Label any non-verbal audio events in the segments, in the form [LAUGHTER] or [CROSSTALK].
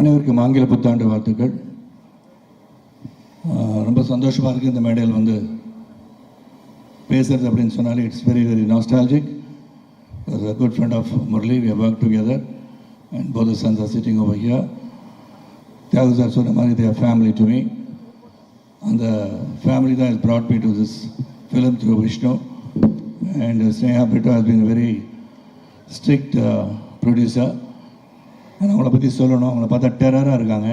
அனைவருக்கும் ஆங்கில புத்தாண்டு வாழ்த்துக்கள் ரொம்ப சந்தோஷமாக இருக்குது இந்த மேடையில் வந்து பேசுறது அப்படின்னு சொன்னாலே it's very very nostalgic a good friend of Murali we work together and both sons are sitting over here Thiyagu sir சொன்ன மாதிரி தேர் ஃபேமிலி டு மீ அந்த ஃபேமிலி தான் is brought me to this film through Vishnu and Sneha Britto has been very strict producer நான் அவங்கள பற்றி சொல்லணும். அவங்கள பார்த்தா டெரராக இருக்காங்க.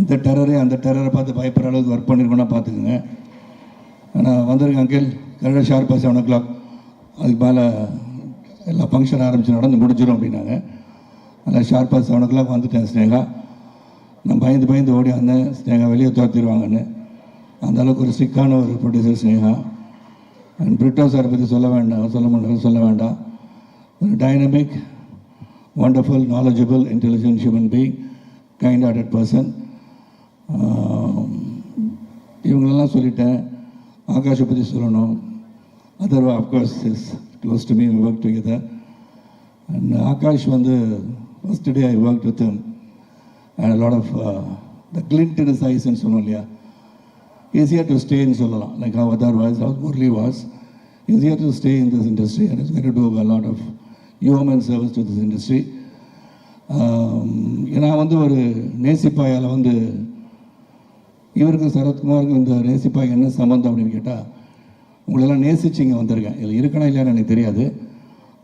இந்த டெரரே அந்த டெரரை பார்த்து பயப்படுற அளவுக்கு ஒர்க் பண்ணியிருக்கோன்னா பார்த்துக்குங்க. ஆனால் வந்திருக்கேன் அங்கிள் கரெக்டாக ஷார்ப்பாக செவன் ஓ கிளாக் அதுக்கு மேலே எல்லா ஃபங்க்ஷன் ஆரம்பித்து நடந்து முடிஞ்சிடும் அப்படின்னாங்க. அதனால் ஷார்ப்பாக செவன் ஓ கிளாக் வந்துட்டேன் ஸ்னேகா. நான் பயந்து பயந்து ஓடி வந்தேன். ஸ்னேகா வெளியே துரத்திடுவாங்கன்னு அந்த அளவுக்கு ஒரு சிக்கான ஒரு ப்ரொடியூசர் ஸ்னேகா. அண்ட் பிரிட்டோ சாரை பற்றி சொல்ல வேண்டாம். சொல்ல முடியாது சொல்ல வேண்டாம். ஒரு dynamic wonderful, knowledgeable, intelligent human being, kind-hearted person. இவங்களெல்லாம் சொல்லிட்டேன். ஆகாஷை பற்றி சொல்லணும். Atharva of course is close to me work together and Akash வந்து first day I work with and lot of the glint in is ஐஸ்ன்னு சொன்னோம் இல்லையா? ஈஸியாக டு ஸ்டேன்னு சொல்லலாம். Like how other voice how Murali was ஈஸியாக to stay in this industry and is very do a lot of human service to this industry நான் வந்து ஒரு நேசிப்பாயால் வந்து இவருக்கும் சரத்குமாருக்கும் இந்த நேசிப்பாய் என்ன சம்மந்தம் அப்படின்னு கேட்டால் உங்களெல்லாம் நேசிச்சு இங்கே வந்திருக்கேன். இதில் இருக்கணும் இல்லையான்னு எனக்கு தெரியாது.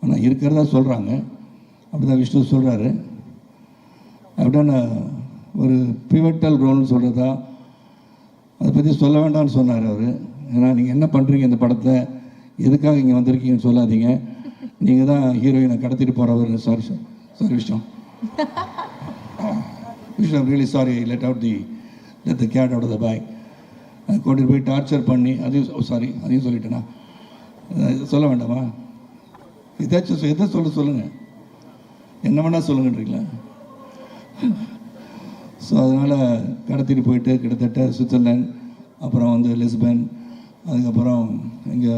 ஆனால் இருக்கிறதா சொல்கிறாங்க அப்படி தான் விஷ்ணு சொல்கிறாரு அப்படின்னா ஒரு பிவட்டல் ரோல்னு சொல்கிறதா அதை பற்றி சொல்ல வேண்டாம்னு சொன்னார் அவர். ஏன்னா நீங்கள் என்ன பண்ணுறீங்க இந்த படத்தை எதுக்காக இங்கே வந்திருக்கீங்கன்னு சொல்லாதீங்க. நீங்கள் தான் ஹீரோயினை கடத்திட்டு போகிறவர் sorry sorry Vishnu Vishnu really sorry let out the let the cat out the bag கூட்டிட்டு போய் டார்ச்சர் பண்ணி அதையும் சாரி அதையும் சொல்லிட்டேனா? சொல்ல வேண்டாமா? ஏதாச்சும் எதை சொல்ல சொல்லுங்கள் என்ன வேணால் சொல்லுங்கன்றீங்களா? ஸோ அதனால் கடத்திட்டு போயிட்டு கிட்டத்தட்ட சுவிட்சர்லாந்து அப்புறம் வந்து லிஸ்பன் அதுக்கப்புறம் இங்கே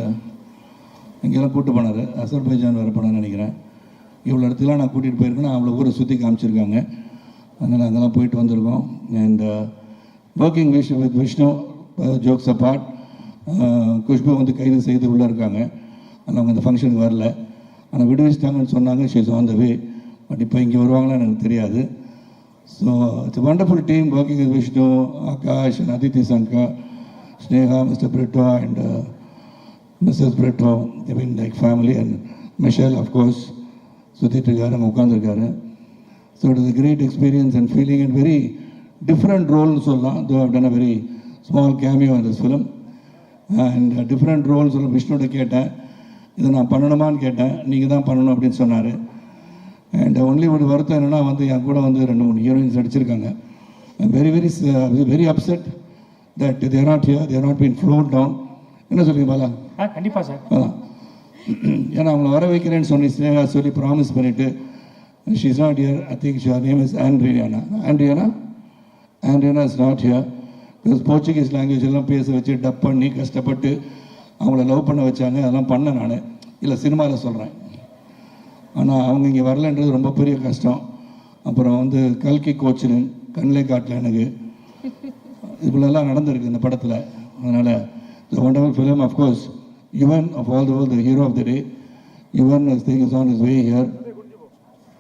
இங்கெல்லாம் கூட்டு போனார். அசர்பைஜான் வர போனான்னு நினைக்கிறேன். இவ்வளோ இடத்துக்குலாம் நான் கூட்டிகிட்டு போயிருக்கேன். அவ்வளோ ஊரை சுற்றி காமிச்சிருக்காங்க. அதனால் அங்கெல்லாம் போயிட்டு வந்திருக்கோம். And working wish with Vishnu jokes about Khushbu வந்து கைது செய்து உள்ளே இருக்காங்க. ஆனால் அவங்க அந்த ஃபங்க்ஷனுக்கு வரல. ஆனால் விடுவிச்சிட்டாங்கன்னு சொன்னாங்க. She's on the way but இப்போ இங்கே வருவாங்களான்னு எனக்கு தெரியாது. So it's wonderful team working with Vishnu Akash and Aditi Shankar Sneha Mr Britto and Mrs Britto I mean like family and Mishal of course சுற்றிட்டு இருக்காரு அங்கே உட்காந்துருக்காரு so it is great experience and feeling and very different ரோல்னு சொல்லலாம் though have done a very small cameo இந்த film and different role சொல்ல விஷ்ணுகிட்ட கேட்டேன் இதை நான் பண்ணணுமான்னு கேட்டேன் நீங்கள் தான் பண்ணணும் அப்படின்னு சொன்னார். அண்ட் ஒன்லி ஒரு வருத்தம் என்னென்னா வந்து என் கூட வந்து ரெண்டு மூணு ஹீரோயின்ஸ் நடிச்சிருக்காங்க. Very very very upset that they're not here they're not been flowed down என்ன சொல்லுங்க பாலா? ஆ கண்டிப்பாக சார். ஏன்னா அவங்கள வர வைக்கிறேன்னு சொல்லி ஸ்னேகா சொல்லி ப்ராமிஸ் பண்ணிவிட்டு she is not here I think sheer name is Andriana Andriana Andriana is not here because Portuguese language எல்லாம் பேச வச்சு டப் பண்ணி கஷ்டப்பட்டு அவங்கள லவ் பண்ண வச்சாங்க. அதெல்லாம் பண்ணேன் நான். இல்லை சினிமாவில் சொல்கிறேன் ஆனால் அவங்க இங்கே வரலன்றது ரொம்ப பெரிய கஷ்டம். அப்புறம் வந்து கல்கி கோச்சின் கண்ணிலே காட்டல எனக்கு. [LAUGHS] இப்படிலாம் நடந்திருக்கு இந்த படத்தில். அதனால் the wonderful film of course Yuvan of all the world the hero of the day Yuvan thing is on is way here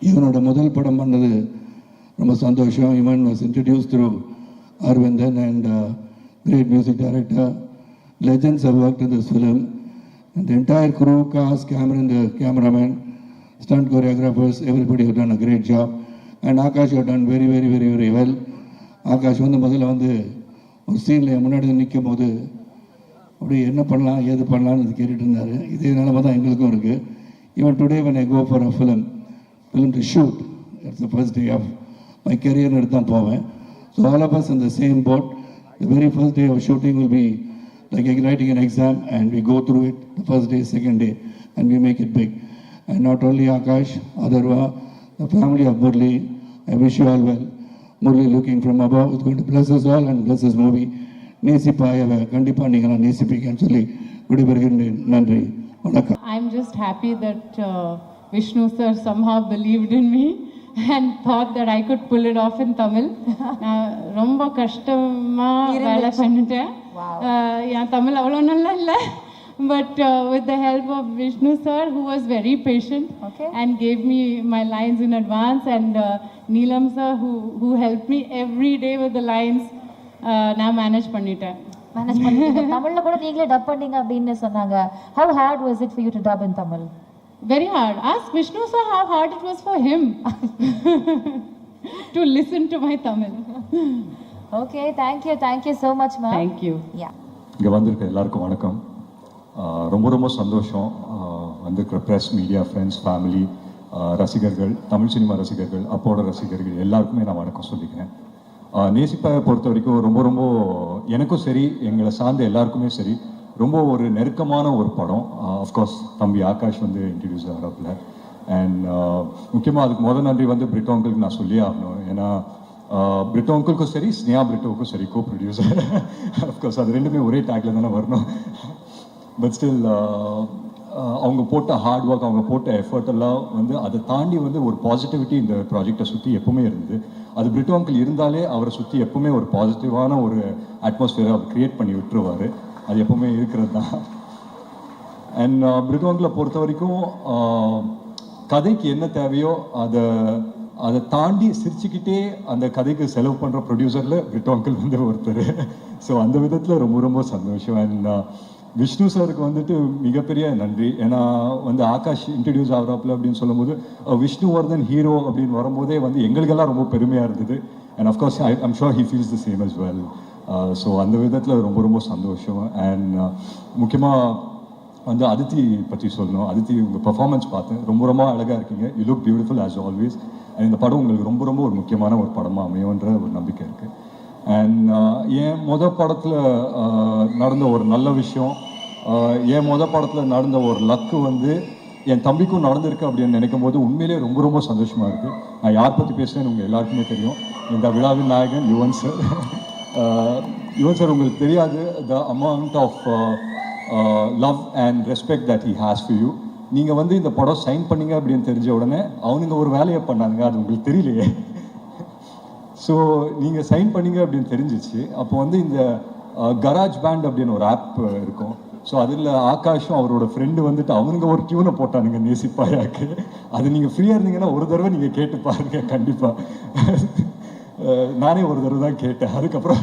இவனோட முதல் படம் பண்ணது ரொம்ப சந்தோஷம் இவன் was introduce through Aravindan and great music director legends have worked in this film. And the entire crew, cast, Cameron, the cameraman, stunt choreographers, everybody have done a great job. And Akash have done very, very, very, very well. Akash வந்து முதல்ல வந்து ஒரு சீனில் முன்னாடி வந்து நிற்கும் போது அப்படி என்ன பண்ணலாம் ஏது பண்ணலாம்னு இது கேட்டுட்டு இருந்தார் இதே நிலமை தான் எங்களுக்கும் இருக்குது even today when I go for a film film to shoot it's the first day of my கெரியர்னு எடுத்து தான் போவேன் ஸோ ஆல் ஆஃப் அஸ் இந்த same boat the very first day of shooting will be like egg writing an exam and we go through it the first day second day and we make it big and not only Akash Atharva the family of Murali I wish you all well Murali looking from above it's goin' to plus is all and plus is movie movie நேசிப்பாயவ கண்டிப்பாக நீங்களாம் நேசிப்பீங்கன்னு சொல்லி விடைபெறுகின்றேன் நன்றி வணக்கம் I'm just happy that uh, Vishnu sir somehow believed in me and thought that I could pull it off in Tamil. நான் ரொம்ப கஷ்டமா வேலை பண்ணிட்டேன் அஹ் என் தமிழ் அவ்வளோ நல்லா இல்லை but with the help of Vishnu sir who was very patient Okay. and gave me my lines in advance and uh, Neelam sir who who helped me every day with the lines uh, நான் manage பண்ணிட்டேன். Manage பண்ணிட்டீங்க. தமிழ்ல கூட நீங்களே dub பண்ணீங்க அப்படின்னு சொன்னாங்க. How hard was it for you to dub in Tamil Very hard. Ask Vishnu sir how hard it was for him. [LAUGHS] To listen to my Tamil. Okay thank you thank you so much ma'am Thank you. Yeah இங்கே வந்திருக்க எல்லாருக்கும் வணக்கம். ரொம்ப ரொம்ப சந்தோஷம். வந்திருக்கிற press media friends family ரசிகர்கள் Tamil cinema ரசிகர்கள் அப்போட ரசிகர்கள் எல்லாருக்குமே நான் வணக்கம் சொல்லிக்கிறேன். நேசிப்பாயை பொறுத்த வரைக்கும் ரொம்ப ரொம்ப எனக்கும் சரி எங்களை சார்ந்த எல்லாருக்குமே சரி ரொம்ப ஒரு நெருக்கமான ஒரு படம். அஃப்கோர்ஸ் தம்பி ஆகாஷ் வந்து இன்ட்ரடியூஸ் ஆகிறப்பில் அண்ட் முக்கியமாக அதுக்கு முதல் நன்றி வந்து பிரிட்டோ அங்கிளுக்கு நான் சொல்லியே ஆகணும். ஏன்னா பிரிட்டோ அங்கிளுக்கும் சரி ஸ்னேஹா பிரிட்டோவுக்கும் சரி கோ ப்ரொடியூசர் அஃப்கோர்ஸ் அது ரெண்டுமே ஒரே டேக்ல தானே வரணும். பட் ஸ்டில் அவங்க போட்ட ஹார்ட் ஒர்க் அவங்க போட்ட எஃபர்ட் எல்லாம் வந்து அதை தாண்டி வந்து ஒரு பாசிட்டிவிட்டி இந்த ப்ராஜெக்டை சுற்றி எப்பவுமே இருந்தது. அது பிரிட்டோ அங்கிள் இருந்தாலே அவரை சுற்றி எப்பவுமே ஒரு பாசிட்டிவான ஒரு அட்மாஸ்பியரை அவர் கிரியேட் பண்ணி விட்டுருவார். அது எப்பவுமே இருக்கிறது தான் அண்ட் uh, பிரிட்டோங்கில் பொறுத்த வரைக்கும் uh, கதைக்கு என்ன தேவையோ அதை அதை தாண்டி சிரிச்சுக்கிட்டே அந்த கதைக்கு செலவு பண்ணுற ப்ரொடியூசரில் பிரிட்டோ அங்கிள் வந்து ஒருத்தர். ஸோ அந்த விதத்தில் ரொம்ப ரொம்ப சந்தோஷம். அண்ட் விஷ்ணு சாருக்கு வந்துட்டு மிகப்பெரிய நன்றி. ஏன்னா வந்து ஆகாஷ் இன்ட்ரடியூஸ் ஆகிறாப்புல அப்படின்னு சொல்லும்போது விஷ்ணு விஷ்ணுவர்தன் ஹீரோ அப்படின்னு வரும்போதே வந்து எங்களுக்கெல்லாம் ரொம்ப பெருமையாக இருந்தது. And of course I I'm sure he feels the same as well so அந்த விதத்தில் ரொம்ப ரொம்ப சந்தோஷம். அண்ட் முக்கியமாக வந்து அதித்தி பற்றி சொல்லணும். அதித்தி உங்கள் பர்ஃபார்மன்ஸ் பார்த்தேன். ரொம்ப ரொம்ப அழகாக இருக்கீங்க. You look beautiful as always and இந்த படம் உங்களுக்கு ரொம்ப ரொம்ப ஒரு முக்கியமான ஒரு படமாக அமையன்ற ஒரு நம்பிக்கை இருக்குது அண்ட் uh, என் மொத படத்தில் uh, நடந்த ஒரு நல்ல விஷயம் uh, என் முத படத்தில் நடந்த ஒரு லக்கு வந்து என் தம்பிக்கும் நடந்திருக்கு அப்படின்னு நினைக்கும் போது உண்மையிலேயே ரொம்ப ரொம்ப சந்தோஷமாக இருக்குது நான் யார் பற்றி பேசுகிறேன்னு உங்கள் எல்லாருக்குமே தெரியும். இந்த விழாவின் நாயகன் யுவன் சார். [LAUGHS] யுவன் சார் உங்களுக்கு தெரியாது the amount of love and respect that he has for you நீங்கள் வந்து இந்த படம் சைன் பண்ணீங்க அப்படின்னு தெரிஞ்ச உடனே அவனுங்க ஒரு வேலையை பண்ணானுங்க. அது உங்களுக்கு தெரியலையே. ஸோ நீங்கள் சைன் பண்ணீங்க அப்படின்னு தெரிஞ்சிச்சு. அப்போ வந்து இந்த கராஜ் பேண்ட் அப்படின்னு ஒரு ஆப் இருக்கும். ஸோ அதில் ஆகாஷும் அவரோட ஃப்ரெண்டு வந்துட்டு அவனுங்க ஒரு டியூனை போட்டானுங்க நேசிப்பாயாக்கு. அது நீங்கள் ஃப்ரீயாக இருந்தீங்கன்னா ஒரு தடவை நீங்கள் கேட்டு பாருங்க கண்டிப்பாக நானே ஒரு தடவை தான் கேட்டேன். அதுக்கப்புறம்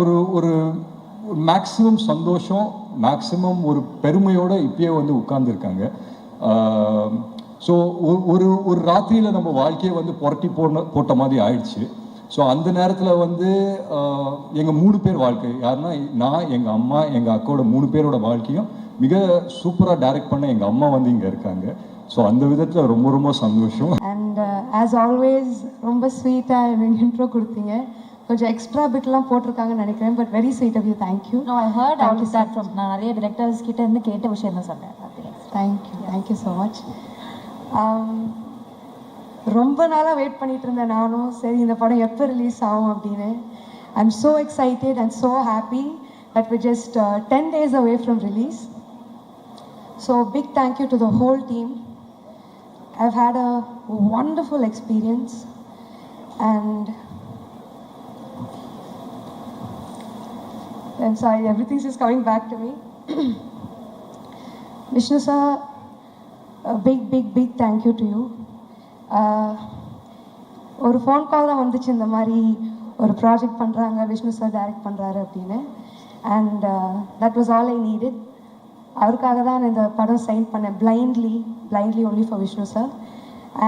ஒரு ஒரு மேக்ஸிமம் சந்தோஷம் மேக்ஸிமம் ஒரு பெருமையோட இப்பயே வந்து உட்கார்ந்துருக்காங்க. ஸோ ஒரு ஒரு ராத்திரியில் நம்ம வாழ்க்கையை வந்து புரட்டி போன போட்ட மாதிரி ஆயிடுச்சு. ஸோ அந்த நேரத்தில் வந்து எங்கள் மூணு பேர் வாழ்க்கை. யாருன்னா நான் எங்கள் அம்மா எங்கள் அக்காவோட மூணு பேரோட வாழ்க்கையும் மிக சூப்பராக டைரக்ட் பண்ண எங்கள் அம்மா வந்து இங்கே இருக்காங்க. ஸோ அந்த விதத்தில் ரொம்ப ரொம்ப சந்தோஷம். அண்ட் ஆஸ் ஆல்வேஸ் ரொம்ப ஸ்வீட்டாக இன்ட்ரோ கொடுத்தீங்க. கொஞ்சம் எக்ஸ்ட்ரா பிட்லாம் போட்டிருக்காங்கன்னு நினைக்கிறேன் but very sweet of you thank you no I heard all that from நான் நிறைய டிரெக்டர்ஸ் கிட்ட இருந்து கேட்ட விஷயம் தான் சொன்னேன் தேங்க்யூ தேங்க்யூ ஸோ மச் ரொம்ப நாளாக வெயிட் பண்ணிட்டு இருந்தேன் நானும். சரி இந்த படம் எப்போ ரிலீஸ் ஆகும் அப்படின்னு. I am so excited and so happy that we just ten days away from release so big thank you to the whole team I've had a wonderful experience. And I'm sorry, everything's just coming back to me. [CLEARS THROAT] Vishnu sir, a big, big, big thank you to you. Uh, ஒரு phone call தான் வந்துச்சு இந்த மாதிரி ஒரு project பண்ணுறாங்க Vishnu sir direct பண்ணுறாரு அப்படின்னு. And that was all I needed அவருக்காக தான் நான் இந்த படம் சைன் பண்ணேன். Blindly blindly only for Vishnu sir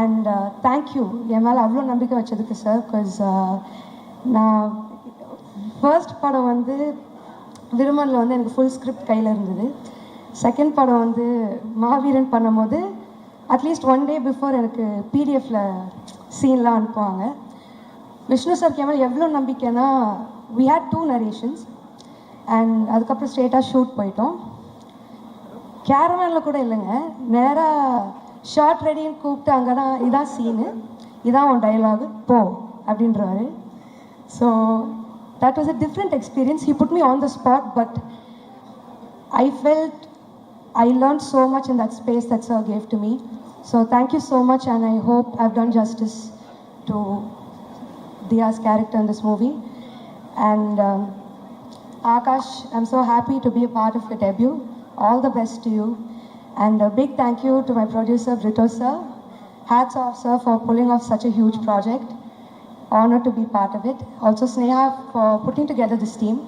and thank you என் மேலே அவ்வளோ நம்பிக்கை வச்சதுக்கு சார் பிகாஸ் uh, நான் ஃபர்ஸ்ட் படம் வந்து விருமனில் வந்து எனக்கு ஃபுல் ஸ்கிரிப்ட் கையில் இருந்தது. செகண்ட் படம் வந்து மாவீரன் பண்ணும்போது அட்லீஸ்ட் ஒன் டே பிஃபோர் எனக்கு பிடிஎஃப்பில் சீன்லாம் அனுப்புவாங்க. விஷ்ணு சார் கேமல் எவ்வளோ நம்பிக்கைன்னா we had two narrations and அதுக்கப்புறம் ஸ்ட்ரெயிட்டாக ஷூட் போயிட்டோம். கேரவேனில் கூட இல்லைங்க. நேராக ஷார்ட் ரெடின்னு கூப்பிட்டு அங்கே தான் இதான் சீனு இதான் உன் டைலாகு போ அப்படின்றவாரு. So that was a different experience. He put me on the spot, but I felt I learned so much in that space that Sir gave to me. So thank you so much, and I hope I've done justice to Dia's character in this movie. And um, Akash, I'm so happy to be a part of your debut. All the best to you. And a big thank you to my producer, Brito sir. Hats off, sir, for pulling off such a huge project. Honored to be part of it. Also, Sneha for putting together this team.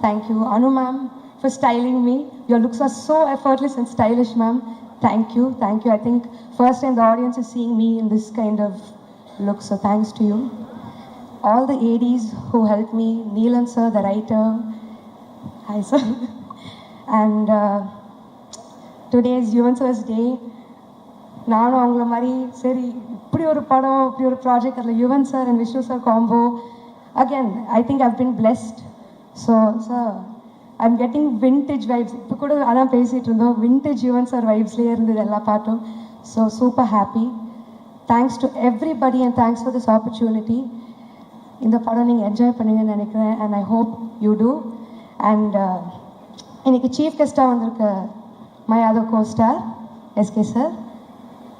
Thank you. Anu ma'am for styling me. Your looks are so effortless and stylish, ma'am. Thank you. Thank you. I think first time the audience is seeing me in this kind of look, so thanks to you. All the ADs who helped me, Neelan sir, the writer. Hi, sir. [LAUGHS] and uh, today is Human Sir's Day. நானும் அவங்கள மாதிரி சரி இப்படி ஒரு படம் இப்படி ஒரு project அதில் Yuvan sir and Vishnu sir combo again I think I've been blessed so sir I'm getting vintage vibes இப்போ கூட அதான் பேசிகிட்டு இருந்தோம். விண்டேஜ் யுவன் சார் வைப்ஸ்லேயே இருந்தது எல்லா பாட்டும். So super happy thanks to everybody and thanks for this opportunity இந்த படம் நீங்கள் என்ஜாய் பண்ணுவீங்கன்னு நினைக்கிறேன். And I hope you too and இன்னைக்கு சீஃப் கெஸ்ட்டாக வந்திருக்க my other costar SK sir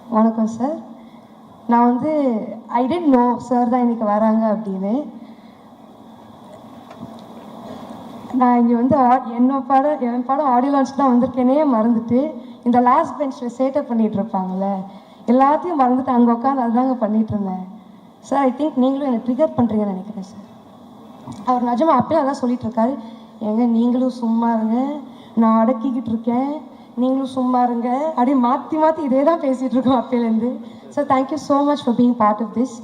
வணக்கம் சார். நான் வந்து ஐ டென்ட் நோ சார் தான் இன்னைக்கு வராங்க அப்படின்னு. நான் இங்கே வந்து ஆ- என்ன படம் என் படம் ஆடியோ லான்ச் தான் வந்திருக்கேனே மறந்துட்டு இந்த லாஸ்ட் பெஞ்சில் சேட்டப் பண்ணிட்டு இருப்பாங்கல்ல எல்லாத்தையும் மறந்துட்டு அங்கே உட்காந்து அதுதாங்க பண்ணிட்டு இருந்தேன். சார் ஐ திங்க் நீங்களும் என்னை ட்ரிகர் பண்ணுறீங்கன்னு நினைக்கிறேன் சார் அவர் நிஜமாக அப்பயும் அதான் சொல்லிட்டு இருக்காரு. ஏங்க நீங்களும் சும்மா இருங்க. நான் அடக்கிக்கிட்டு இருக்கேன். நீங்களும் சும்மா இருங்க. அப்படியே மாற்றி மாற்றி இதே தான் பேசிகிட்டு இருக்கோம் அப்பையிலேருந்து. So thank you so much for being part of this